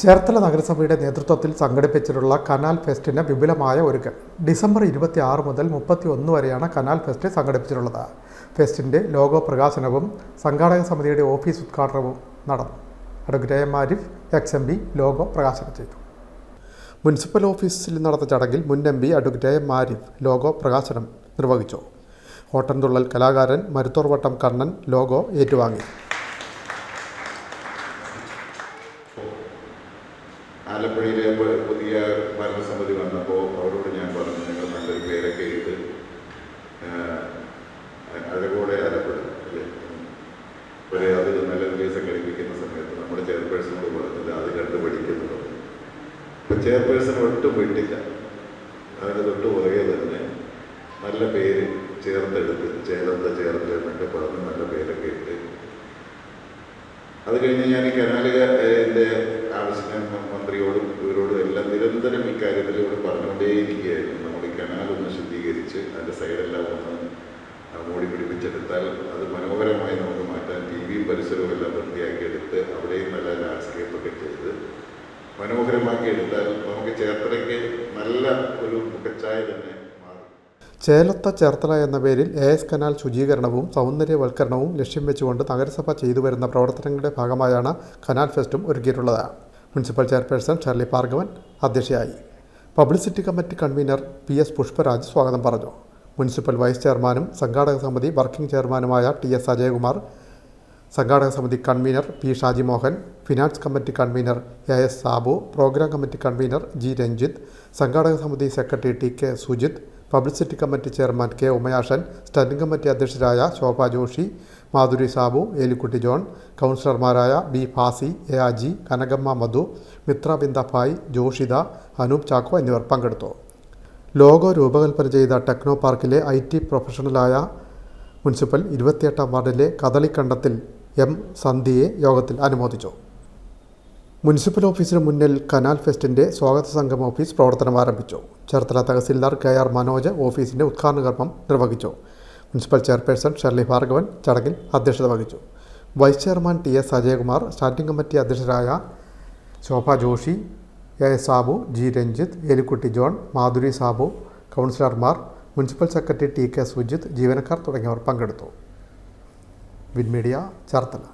ചേർത്തല നഗരസഭയുടെ നേതൃത്വത്തിൽ സംഘടിപ്പിച്ചിട്ടുള്ള കനാൽ ഫെസ്റ്റിന് വിപുലമായ ഒരുക്കം. ഡിസംബർ ഇരുപത്തി ആറ് മുതൽ മുപ്പത്തി ഒന്ന് വരെയാണ് കനാൽ ഫെസ്റ്റ് സംഘടിപ്പിച്ചിട്ടുള്ളത്. ഫെസ്റ്റിന്റെ ലോഗോ പ്രകാശനവും സംഘാടക സമിതിയുടെ ഓഫീസ് ഉദ്ഘാടനവും നടന്നു. Advocate M Arif ex M P logo പ്രകാശനം ചെയ്തു. മുനിസിപ്പൽ ഓഫീസിൽ നടന്ന ചടങ്ങിൽ മുൻ M P advocate M Arif logo പ്രകാശനം നിർവഹിച്ചു. ഓട്ടൻതുള്ളൽ കലാകാരൻ മരുത്തോർവട്ടം കണ്ണൻ ലോഗോ ഏറ്റുവാങ്ങി. ആലപ്പുഴയിലെ പുതിയ ഭരണസമിതി വന്നപ്പോൾ അവരോട് ഞാൻ പറഞ്ഞു നിങ്ങൾ നല്ലൊരു പേരൊക്കെ ഇട്ട് അഴകോടെ ആലപ്പുഴ അല്ലേ? ഒരു അതിൽ നല്ലൊരു കേസ് കളിപ്പിക്കുന്ന സമയത്ത് നമ്മുടെ ചെയർപേഴ്സണോട് പറഞ്ഞത് അത് കണ്ട് പഠിക്കുന്നത് ഇപ്പം ചെയർപേഴ്സൺ ഒട്ടും വിട്ടില്ല. അതിന് തൊട്ട് പുറകെ തന്നെ നല്ല പേര് ചേർത്തെടുത്ത് ചേർത്ത് ചേർത്ത് എന്നൊക്കെ പറഞ്ഞ് നല്ല പേരൊക്കെ ഇട്ട്. അത് കഴിഞ്ഞ് ഞാൻ ഈ കനാലിക ആവശ്യം മന്ത്രിയോടും ഇവരോടും എല്ലാം നിരന്തരം ഇക്കാര്യത്തിൽ ഇവിടെ പറഞ്ഞുകൊണ്ടേയിരിക്കുകയായിരുന്നു. നമ്മൾ ഈ കനാൽ ഒന്ന് ശുദ്ധീകരിച്ച് അതിന്റെ സൈഡെല്ലാം ഒന്ന് മോടി പിടിപ്പിച്ചെടുത്താൽ അത് മനോഹരമായി നമുക്ക് മാറ്റാൻ ടി വിയും പരിസരവും എല്ലാം വൃത്തിയാക്കി എടുത്ത് അവിടെയും നല്ല ലാൻഡ്സ്കേപ്പൊക്കെ ചെയ്ത് മനോഹരമാക്കി എടുത്താൽ നമുക്ക് ചേർത്തലയ്ക്ക് നല്ല ഒരു മുഖച്ചായ തന്നെ ചേലത്ത ചേർത്തല എന്ന പേരിൽ എ എസ് കനാൽ ശുചീകരണവും സൗന്ദര്യവൽക്കരണവും ലക്ഷ്യം വെച്ചുകൊണ്ട് നഗരസഭ ചെയ്തു വരുന്ന പ്രവർത്തനങ്ങളുടെ ഭാഗമായാണ് കനാൽ ഫെസ്റ്റും ഒരുക്കിയിട്ടുള്ളത്. മുനിസിപ്പൽ ചെയർപേഴ്സൺ ഷെർലി ഭാർഗവൻ അധ്യക്ഷയായി. Publicity committee convener P S Pushparaj സ്വാഗതം പറഞ്ഞു. മുനിസിപ്പൽ വൈസ് ചെയർമാനും സംഘാടക സമിതി വർക്കിംഗ് ചെയർമാനുമായ ടി എസ് അജയകുമാർ സംഘാടക സമിതി convener P Shaji Mohan finance committee convener A S Sabu programme committee convener G Ranjith സംഘാടക സമിതി secretary T K Sujith publicity committee chairman K Umayashan standing committee അധ്യക്ഷരായ Shobha Joshi Madhuri Sabu Elikutty John കൗൺസിലർമാരായ B Fasi A Aji Kanakamma Madhu Mitra Bindabhai Joshitha Anoop Chacko എന്നിവർ പങ്കെടുത്തു. Logo രൂപകൽപ്പന ചെയ്ത techno പാർക്കിലെ I T പ്രൊഫഷണലായ municipal ഇരുപത്തിയെട്ടാം വാർഡിലെ കദളിക്കണ്ടത്തിൽ എം സന്ധിയെ യോഗത്തിൽ അനുമോദിച്ചു. മുനിസിപ്പൽ ഓഫീസിന് മുന്നിൽ കനാൽ ഫെസ്റ്റിന്റെ സ്വാഗത സംഘം ഓഫീസ് പ്രവർത്തനം ആരംഭിച്ചു. ചേർത്തല തഹസിൽദാർ കെ ആർ മനോജ് ഓഫീസിന്റെ ഉദ്ഘാടന കർമ്മം നിർവഹിച്ചു. മുനിസിപ്പൽ ചെയർപേഴ്സൺ ഷെർലി ഭാർഗവൻ ചടങ്ങിൽ അധ്യക്ഷത വഹിച്ചു. Vice chairman T S Ajayakumar standing committee അധ്യക്ഷരായ Shobha Joshi A S Sabu G Ranjith Elikutty John Madhuri Sabu കൗൺസിലർമാർ municipal secretary T K Sujith ജീവനക്കാർ തുടങ്ങിയവർ പങ്കെടുത്തു. വിൻമീഡിയ ചേർത്തല.